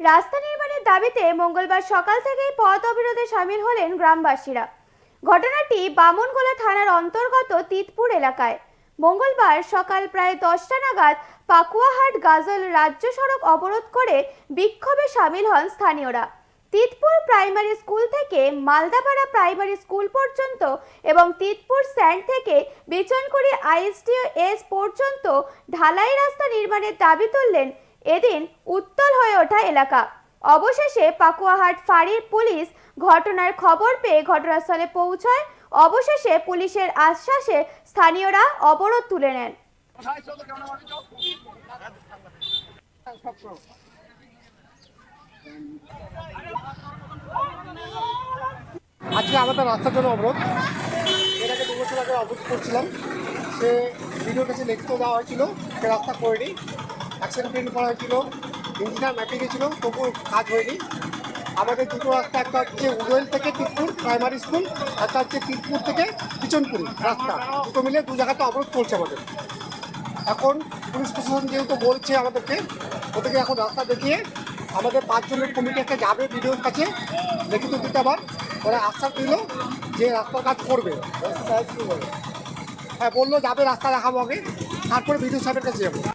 রাস্তা নির্মাণের দাবিতে মঙ্গলবার সকাল থেকেই পথ অবরোধে সামিল হলেন গ্রামবাসীরা। ঘটনাটি বামনগোলা থানার অন্তর্গত তিতপুর এলাকায়। মঙ্গলবার সকাল প্রায় দশটা নাগাদ পাকুয়াহাট গাজল রাজ্য সড়ক অবরোধ করে বিক্ষোভে সামিল হন স্থানীয়রা। তিতপুর প্রাইমারি স্কুল থেকে মালদাপাড়া প্রাইমারি স্কুল পর্যন্ত এবং তিতপুর স্যান্ড থেকে বিচনকুড়ি আইএসটিও এস পর্যন্ত ঢালাই রাস্তা নির্মাণের দাবি তুললেন এদিন উত্তল হয়ে ওঠা এলাকা। অবশেষে পাকুয়াহাট ফাঁড়ির পুলিশ ঘটনার খবর পেয়ে ঘটনাস্থলে পৌঁছয়। অবশেষে পুলিশের আশ্বাসে স্থানীয়রা অবরোধ তুলে নেন। আজকে আমাদের রাস্তার জন্য অবরোধ। এটাকে দু বছর আগে অবরোধ করছিলাম। সে ভিডিওর কাছে লিখিত দেওয়া হয়েছিল, সে রাস্তা করেনি। অ্যাক্সিডেন্ট প্রিন্ট করা হয়েছিল। ইঞ্জিনিয়ার ম্যাপে গেছিল তবু কাজ হয়নি। আমাদের দুটো রাস্তা একটা হচ্ছে উদয়েল থেকে তিরপুর প্রাইমারি স্কুল একটা হচ্ছে তিরপুর থেকে পিছনপুরি রাস্তা। দুটো মিলে দু জায়গাতে অবরোধ চলছে আমাদের। এখন পুলিশ প্রশাসন যেহেতু বলছে আমাদেরকে ওদেরকে এখন রাস্তা দেখিয়ে আমাদের পাঁচজনের কমিটি একটা যাবে ভিডিওর কাছে লিখিত দিতে আবার। ওরা আশ্বাস দিল যে রাস্তার কাজ করবে। হ্যাঁ বলল যাবে রাস্তা দেখাবো আগে। তারপরে ভিডিও সাহেবের কাছে যাব।